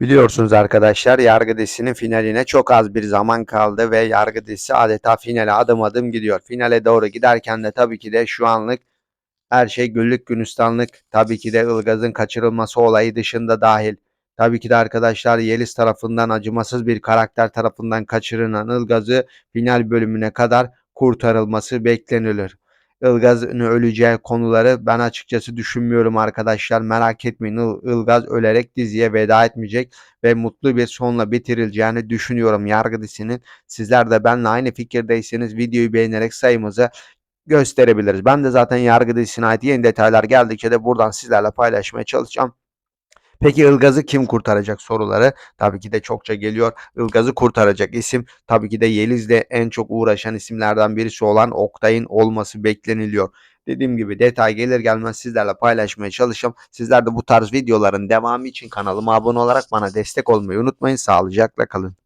Biliyorsunuz arkadaşlar yargı dizisinin finaline çok az bir zaman kaldı ve yargı dizisi adeta finale adım adım gidiyor. Finale doğru giderken de tabii ki de şu anlık her şey güllük gülistanlık. Tabii ki de Ilgaz'ın kaçırılması olayı dışında dahil. Tabii ki de arkadaşlar Yeliz tarafından acımasız bir karakter tarafından kaçırılan Ilgaz'ı final bölümüne kadar kurtarılması beklenilir. Ilgaz'ın öleceği konuları ben açıkçası düşünmüyorum arkadaşlar. Merak etmeyin Il- Ilgaz ölerek diziye veda etmeyecek ve mutlu bir sonla bitirileceğini düşünüyorum yargı dizisinin. Sizler de benimle aynı fikirdeyseniz videoyu beğenerek sayımızı gösterebiliriz. Ben de zaten yargı dizisine ait yeni detaylar geldikçe de buradan sizlerle paylaşmaya çalışacağım. Peki Ilgaz'ı kim kurtaracak soruları tabii ki de çokça geliyor. Ilgaz'ı kurtaracak isim tabii ki de Yeliz'le en çok uğraşan isimlerden birisi olan Oktay'ın olması bekleniliyor. Dediğim gibi detay gelir gelmez sizlerle paylaşmaya çalışacağım. Sizler de bu tarz videoların devamı için kanalıma abone olarak bana destek olmayı unutmayın. Sağlıcakla kalın.